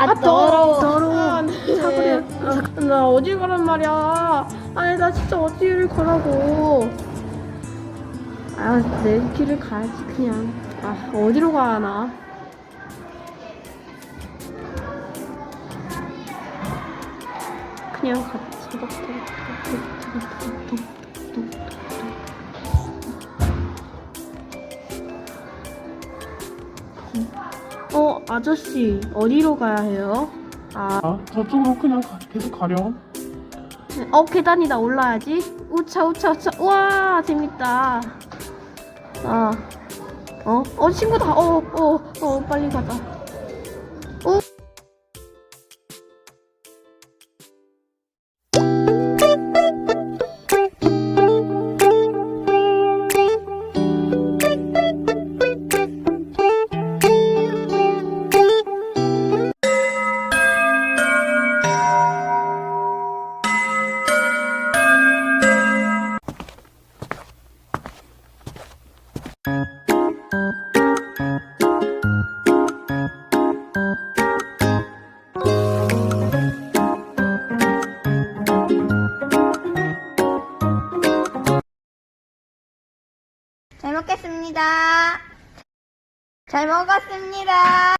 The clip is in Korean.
아, 더러워. 더러워. 아, 네. 사그래. 아, 나 어디 가란 말이야. 아니, 나 진짜 어디를 가라고. 아, 내 길을 가야지, 그냥. 아, 어디로 가야 하나. 그냥 같이 어, 아저씨, 어디로 가야 해요? 아, 아, 저쪽으로 그냥 가- 계속 가렴. 어, 계단이다, 올라야지. 우차, 우차, 우차. 우와, 재밌다. 아, 어, 어, 친구다. 어, 어, 어, 빨리 가자. 먹겠습니다. 잘 먹었습니다.